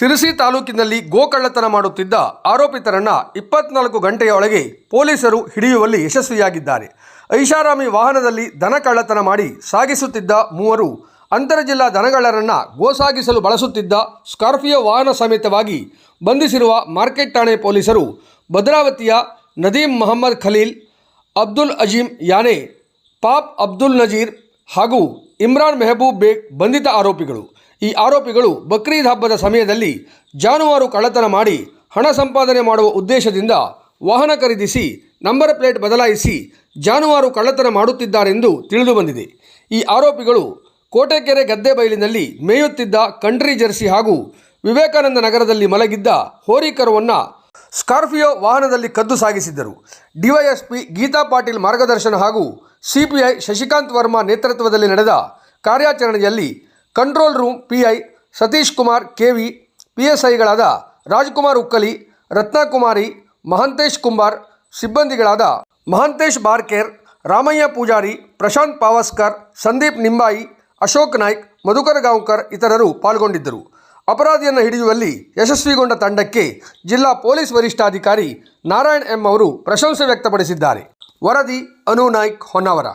ಸಿರಸಿ ತಾಲೂಕಿನಲ್ಲಿ ಗೋಕಳ್ಳತನ ಮಾಡುತ್ತಿದ್ದ ಆರೋಪಿತರನ್ನ ಇಪ್ಪತ್ನಾಲ್ಕು ಗಂಟೆಯೊಳಗೆ ಪೊಲೀಸರು ಹಿಡಿಯುವಲ್ಲಿ ಯಶಸ್ವಿಯಾಗಿದ್ದಾರೆ. ಐಷಾರಾಮಿ ವಾಹನದಲ್ಲಿ ದನ ಕಳ್ಳತನ ಮಾಡಿ ಸಾಗಿಸುತ್ತಿದ್ದ ಮೂವರು ಅಂತರಜಿಲ್ಲಾ ದನಗಳರನ್ನ ಗೋಸಾಗಿಸಲು ಬಳಸುತ್ತಿದ್ದ ಸ್ಕಾರ್ಪಿಯೋ ವಾಹನ ಸಮೇತವಾಗಿ ಬಂಧಿಸಿರುವ ಮಾರ್ಕೆಟ್ ಠಾಣೆ ಪೊಲೀಸರು ಭದ್ರಾವತಿಯ ನದೀಮ್ ಮೊಹಮ್ಮದ್ ಖಲೀಲ್, ಅಬ್ದುಲ್ ಅಜೀಂ ಯಾನೆ, ಪಾಪ್ ಅಬ್ದುಲ್ ನಜೀರ್ ಹಾಗೂ ಇಮ್ರಾನ್ ಮೆಹಬೂಬ್ ಬೇಗ್ ಬಂಧಿತ ಆರೋಪಿಗಳು. ಈ ಆರೋಪಿಗಳು ಬಕ್ರೀದ್ ಹಬ್ಬದ ಸಮಯದಲ್ಲಿ ಜಾನುವಾರು ಕಳ್ಳತನ ಮಾಡಿ ಹಣ ಸಂಪಾದನೆ ಮಾಡುವ ಉದ್ದೇಶದಿಂದ ವಾಹನ ಖರೀದಿಸಿ, ನಂಬರ್ ಪ್ಲೇಟ್ ಬದಲಾಯಿಸಿ ಜಾನುವಾರು ಕಳ್ಳತನ ಮಾಡುತ್ತಿದ್ದಾರೆಂದು ತಿಳಿದುಬಂದಿದೆ ಈ ಆರೋಪಿಗಳು ಕೋಟೆಕೆರೆ ಗದ್ದೆ ಬಯಲಿನಲ್ಲಿ ಮೇಯುತ್ತಿದ್ದ ಕಂಟ್ರಿ ಜೆರ್ಸಿ ಹಾಗೂ ವಿವೇಕಾನಂದ ನಗರದಲ್ಲಿ ಮಲಗಿದ್ದ ಹೋರಿಕರುವನ್ನು ಸ್ಕಾರ್ಪಿಯೋ ವಾಹನದಲ್ಲಿ ಕದ್ದು ಸಾಗಿಸಿದ್ದರು. ಡಿವೈಎಸ್ಪಿ ಗೀತಾ ಪಾಟೀಲ್ ಮಾರ್ಗದರ್ಶನ ಹಾಗೂ ಸಿಪಿಐ ಶಶಿಕಾಂತ್ ವರ್ಮಾ ನೇತೃತ್ವದಲ್ಲಿ ನಡೆದ ಕಾರ್ಯಾಚರಣೆಯಲ್ಲಿ control room I Satish Kumar K V P S ಐಗಳಾದ Rajkumar Ukkali, Ratnakumari, Mahantesh Kumbar, ಸಿಬ್ಬಂದಿಗಳಾದ ಮಹಂತೇಶ್ ಬಾರ್ಕೇರ್, ರಾಮಯ್ಯ ಪೂಜಾರಿ, ಪ್ರಶಾಂತ್ ಪಾವಸ್ಕರ್, ಸಂದೀಪ್ ನಿಂಬಾಯಿ, ಅಶೋಕ್ ನಾಯ್ಕ್, ಮಧುಕರ್ ಗಾಂವ್ಕರ್ ಇತರರು ಪಾಲ್ಗೊಂಡಿದ್ದರು. ಅಪರಾಧಿಯನ್ನು ಹಿಡಿಯುವಲ್ಲಿ ಯಶಸ್ವಿಗೊಂಡ ತಂಡಕ್ಕೆ ಜಿಲ್ಲಾ ಪೊಲೀಸ್ ವರಿಷ್ಠಾಧಿಕಾರಿ ನಾರಾಯಣ್ ಎಂ ಅವರು ಪ್ರಶಂಸೆ ವ್ಯಕ್ತಪಡಿಸಿದ್ದಾರೆ. ವರದಿ ಅನು ನಾಯ್ಕ್ ಹೊನ್ನಾವರ.